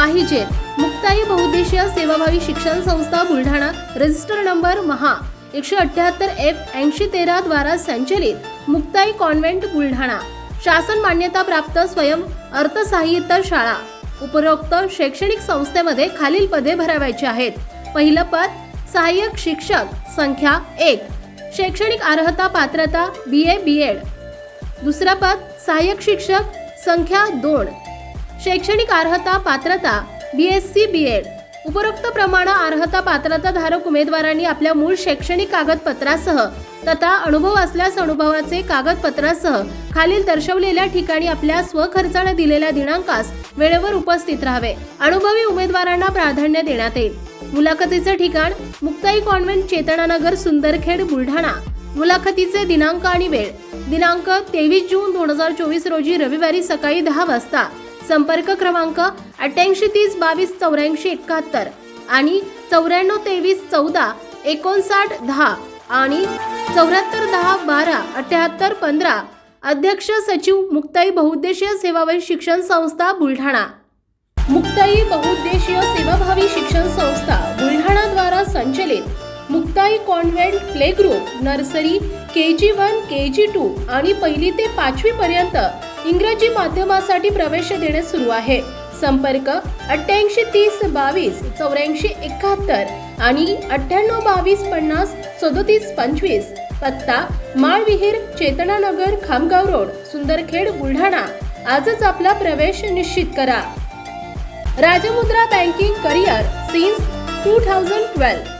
पाहिजेत मुक्ताई बहुद्देशीय सेवाभावी शिक्षण संस्था बुलढाणा. रजिस्टर नंबर महा. एकशे अठ्याहत्तर एफ ऐंशी तेरा द्वारा संचलित मुक्ताई कॉन्व्हेंट बुलढाणा. शासन मान्यता प्राप्त स्वयं अर्थसाहित्य शाळा. उपरोक्त शैक्षणिक संस्थेमध्ये खालील पदे भरावायची आहेत. पहिलं पद सहाय्यक शिक्षक संख्या एक. शैक्षणिक अर्हता पात्रता बी ए बी एड दुसरा पद सहाय्यक शिक्षक संख्या दोन. शैक्षणिक अर्हता पात्रता B S C B Ed उपरोक्त प्रमाण अर्हता पात्रता धारक उमेदवारांनी आपल्या मूळ शैक्षणिक कागदपत्रासह तथा अनुभव असल्यास अनुभवाचे कागदपत्रासह खालील दर्शवलेल्या ठिकाणी आपल्या स्वखर्चाने दिलेल्या दिनांकास वेळेवर उपस्थित राहावे. अनुभवी उमेदवारांना प्राधान्य देण्यात येईल. मुलाखतीचे ठिकाण मुक्ताई कॉन्व्हेंट चेतनानगर सुंदरखेड बुलढाणा. मुलाखतीचे दिनांक आणि वेळ. दिनांक तेवीस जून दोन हजार चोवीस रोजी रविवारी सकाळी दहा वाजता. संपर्क क्रमांक अठ्ठ्याऐंशी तीस बावीस चौऱ्याऐंशी एकाहत्तर आणि चौऱ्याण्णव तेवीस चौदा एकोणसाठ दहा आणि चौऱ्याहत्तर दहा बारा अठ्याहत्तर पंधरा. अध्यक्ष सचिव मुक्ताई बहुउद्देशीय सेवाभावी शिक्षण संस्था बुलढाणा. मुक्ताई बहुउद्देशीय सेवाभावी शिक्षण संस्था बुलढाणा द्वारा संचलित Muktai convent play group nursery K G one K G two आणि पहिली ते पाचवी पर्यंत इंग्रजी माध्यमासाठी प्रवेश देणे सुरू आहे. संपर्क अठ्ठ्याऐंशी तीस बावीस चौऱ्याऐंशी एकाहत्तर आणि अठ्ठ्याण्णव बावीस पन्नास सदोतीस पंचवीस. पत्ता माळविहीर चेतनानगर खामगाव रोड सुंदरखेड बुलढाणा. आजच आपला प्रवेश निश्चित करा. Rajmudra banking career since two thousand twelve.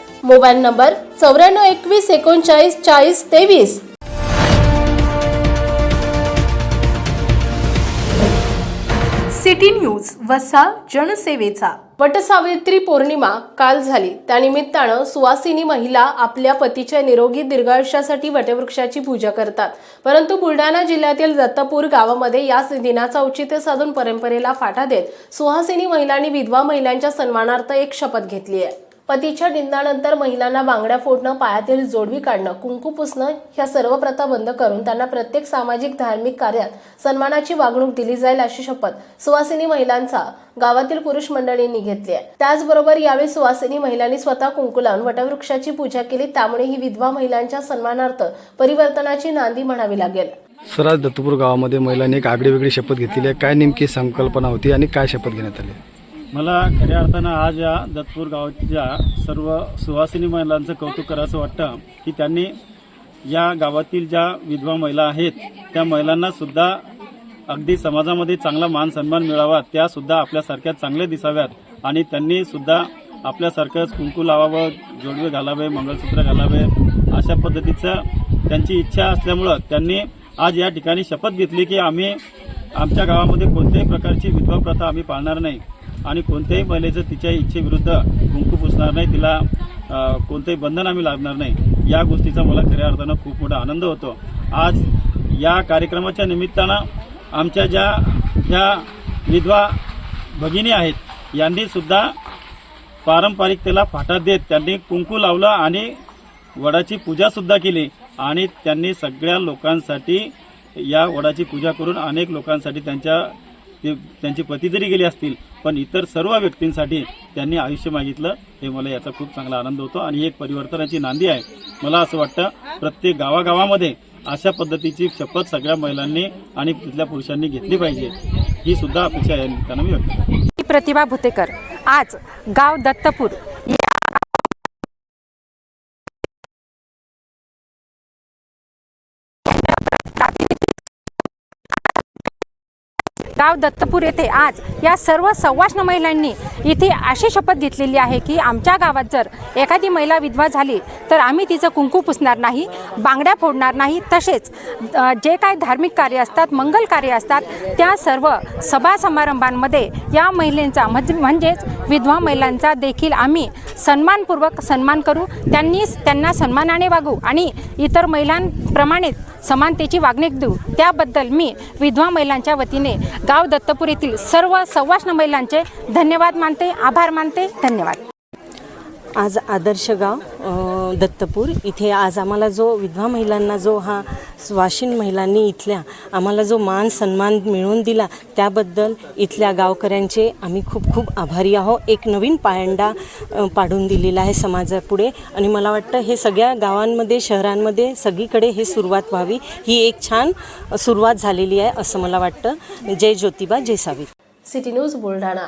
Mobile number चौऱ्याण्णव एकवीस एकोणचाळीस चाळीस तेवीस. सिटी न्यूज वसा जनसेवेचा. वटसावित्री पौर्णिमा काल झाली. त्यानिमित्तानं सुवासिनी महिला आपल्या पतीच्या निरोगी दीर्घायुष्यासाठी वटवृक्षाची पूजा करतात. परंतु बुलढाणा जिल्ह्यातील दत्तपूर गावामध्ये याच दिनाचं औचित्य साधून परंपरेला फाटा देत सुहासिनी महिलांनी विधवा महिलांच्या सन्मानार्थ एक शपथ घेतली आहे. पतीच्या निंदानंतर महिलांना बांगड्या फोडणं पायातील जोडवी काढणं कुंकू पुसणं ह्या सर्व प्रथा बंद करून त्यांना प्रत्येक सामाजिक धार्मिक कार्यात सन्मानाची वागणूक दिली जाईल अशी शपथ सुवासिनी महिलांचा गावातील पुरुष मंडळींनी घेतली आहे. त्याचबरोबर यावेळी सुवासिनी महिलांनी स्वतः कुंकू लावून वटवृक्षाची पूजा केली. त्यामुळे ही विधवा महिलांच्या सन्मानार्थ परिवर्तनाची नांदी म्हणावी लागेल. सराज दत्तपूर गावामध्ये महिलांनी एक आगळी वेगळी शपथ घेतलेली आहे. काय नेमकी संकल्पना होती आणि काय शपथ घेण्यात आली? मला खऱ्या अर्थानं आज या दत्तपूर गावाच्या सर्व सुहासिनी महिलांचं कौतुक करायचं वाटतं की त्यांनी या गावातील ज्या विधवा महिला आहेत त्या महिलांना सुद्धा अगदी समाजामध्ये चांगला मान सन्मान मिळावा त्या सुद्धा आपल्यासारख्या चांगल्या दिसाव्यात. आणि त्यांनी सुद्धा आपल्यासारखंच कुंकू लावावं जोडवे घालावे मंगळसूत्र घालावे अशा पद्धतीचं त्यांची इच्छा असल्यामुळं त्यांनी आज या ठिकाणी शपथ घेतली की आम्ही आमच्या गावामध्ये कोणत्याही प्रकारची विधवा प्रथा आम्ही पाळणार नाही. आणि कोणत्याही महिलेचं तिच्या इच्छेविरुद्ध कुंकू पुसणार नाही तिला कोणतंही बंधन आम्ही लागणार नाही. या गोष्टीचा मला खऱ्या अर्थानं खूप मोठा आनंद होतो. आज या कार्यक्रमाच्या निमित्तानं आमच्या ज्या ह्या विधवा भगिनी आहेत यांनी सुद्धा पारंपरिकतेला फाटा देत त्यांनी कुंकू लावलं आणि वडाची पूजा सुद्धा केली. आणि त्यांनी सगळ्या लोकांसाठी या वडाची पूजा करून अनेक लोकांसाठी त्यांच्या ते त्यांचे पती जरी गेले असतील पण इतर सर्व व्यक्तींसाठी त्यांनी आयुष्य मागितलं हे मला याचा खूप चांगला आनंद होतो. आणि ही एक परिवर्तनाची नांदी आहे. मला असं वाटतं प्रत्येक गावागावामध्ये अशा पद्धतीची शपथ सगळ्या महिलांनी आणि तिथल्या पुरुषांनी घेतली पाहिजे. ही सुद्धा अपेक्षा आहे त्यांना मी व्यक्त मी प्रतिभा भुतेकर. आज गाव दत्तपूर गाव दत्तपूर येथे आज या सर्व सव्वाष्ण महिलांनी इथे अशी शपथ घेतलेली आहे की आमच्या गावात जर एखादी महिला विधवा झाली तर आम्ही तिचं कुंकू पुसणार नाही बांगड्या फोडणार नाही. तसेच जे काय धार्मिक कार्य असतात मंगल कार्य असतात त्या सर्व सभा समारंभांमध्ये या महिलेंचा म्हणजेच विधवा महिलांचा देखील आम्ही सन्मानपूर्वक सन्मान करू. त्यांनी त्यांना सन्मानाने वागू आणि इतर महिलांप्रमाणेच समानतेची वागणूक देऊ. त्याबद्दल मी विधवा महिलांच्या वतीने गाव दत्तपूर येथील सर्व सव्वाष्ण महिलांचे धन्यवाद मानते आभार मानते धन्यवाद. आज आदर्श गाव दत्तपूर. इथे आज आम्हाला जो विधवा महिलांना जो हा स्वाशीन महिलांनी इथल्या आम्हाला जो मान सन्मान मिळवून दिला त्याबद्दल इथल्या गावकऱ्यांचे आम्ही खूप खूप आभारी आहोत. एक नवीन पायंडा पाडून दिलेला आहे समाजापुढे. आणि मला वाटतं हे सगळ्या गावांमध्ये शहरांमध्ये सगळीकडे हे सुरुवात व्हावी. ही एक छान सुरुवात झालेली आहे असं मला वाटतं. जय ज्योतिबा जय सावित्री. City news Buldhana.